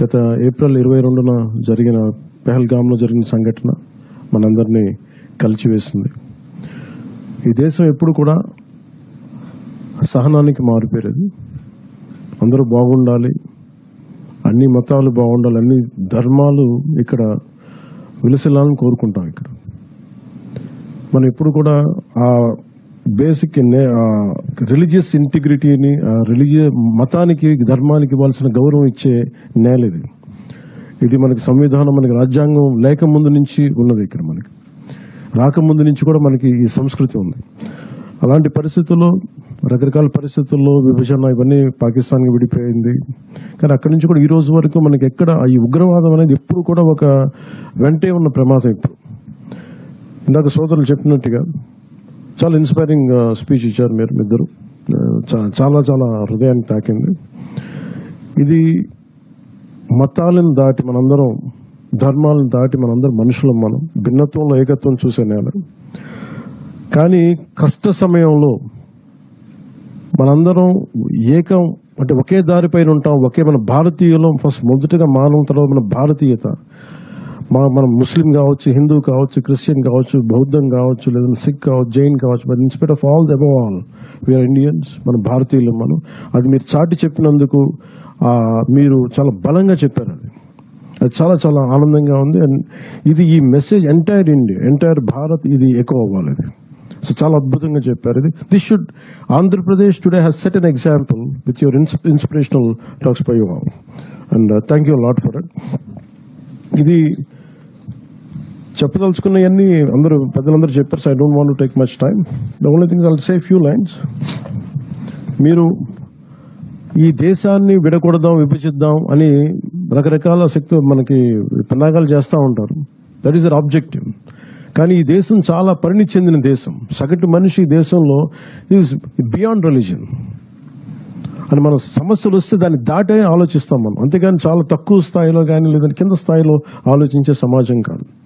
గత ఏప్రిల్ ఇరవై రెండున జరిగిన పెహల్గామ్లో జరిగిన సంఘటన మనందరినీ కలిచివేసింది. ఈ దేశం ఎప్పుడు కూడా సహనానికి మారిపోయేది అందరూ బాగుండాలి అన్ని మతాలు బాగుండాలి అన్ని ధర్మాలు ఇక్కడ విలసిల్లాలని కోరుకుంటాం ఇక్కడ. మనం ఎప్పుడు కూడా ఆ బేసిక్ రిలీజియస్ ఇంటిగ్రిటీని రిలీజియస్ మతానికి ధర్మానికి ఇవ్వాల్సిన గౌరవం ఇచ్చే నేల ఇది. ఇది మనకి సంవిధానం మనకి రాజ్యాంగం లేక ముందు నుంచి ఉన్నది ఇక్కడ మనకి. రాకముందు నుంచి కూడా మనకి ఈ సంస్కృతి ఉంది. అలాంటి పరిస్థితుల్లో రకరకాల పరిస్థితుల్లో విభజన ఇవన్నీ పాకిస్తాన్కి విడిపోయింది. కానీ అక్కడి నుంచి కూడా ఈ రోజు వరకు మనకి ఎక్కడ ఈ ఉగ్రవాదం అనేది ఎప్పుడు కూడా ఒక వెంటే ఉన్న ప్రమాదం ఇప్పుడు. ఇందాక సోదరులు చెప్పినట్టుగా చాలా ఇన్స్పైరింగ్ స్పీచ్ uh, ఇచ్చారు మీరు ఇద్దరు uh, చాలా చాలా హృదయాన్ని తాకింది. ఇది మతాలను దాటి మనందరం ధర్మాలను దాటి మనందరం మనుషులం మనం భిన్నత్వంలో ఏకత్వం చూసే నేల కానీ కష్ట సమయంలో మనందరం ఏకం అంటే ఒకే దారిపైన ఉంటాం ఒకే మన భారతీయులం ఫస్ట్ మొదటగా మానవం తర్వాత మన భారతీయత. మా మనం ముస్లిం కావచ్చు హిందూ కావచ్చు క్రిస్టియన్ కావచ్చు బౌద్ధం కావచ్చు లేదంటే సిక్ కావచ్చు జైన్ కావచ్చు but in spite of all the above all we are Indians మన భారతీయులు మనం. అది మీరు చాటి చెప్పినందుకు మీరు చాలా బలంగా చెప్పారు అది. అది చాలా చాలా ఆనందంగా ఉంది. అండ్ ఇది ఈ message entire India entire Bharat ఇది ఎక్కువ అవ్వాలి ఇది సో చాలా అద్భుతంగా చెప్పారు ఇది. This should Andhra Pradesh today has set an example with your inspirational talks by you all and thank you lot for it ఇది చెప్పదలుచుకున్నవన్నీ అందరూ పెద్దలందరూ చెప్పారు so I don't want take much time the only thing I'll say few lines మీరు ఈ దేశాన్ని విడకూడదాం విభజిద్దాం అని రకరకాల శక్తి మనకి పిన్నాగాలు చేస్తూ ఉంటారు. దట్ ఈస్ అర్ ఆబ్జెక్టివ్ కానీ ఈ దేశం చాలా పరిణితి చెందిన దేశం. సగటు మనిషి ఈ దేశంలో ఈజ్ బియాండ్ రిలీజన్ అని మనం సమస్యలు వస్తే దాన్ని దాటే ఆలోచిస్తాం మనం. అంతేగాని చాలా తక్కువ స్థాయిలో కానీ లేదంటే కింద స్థాయిలో ఆలోచించే సమాజం కాదు.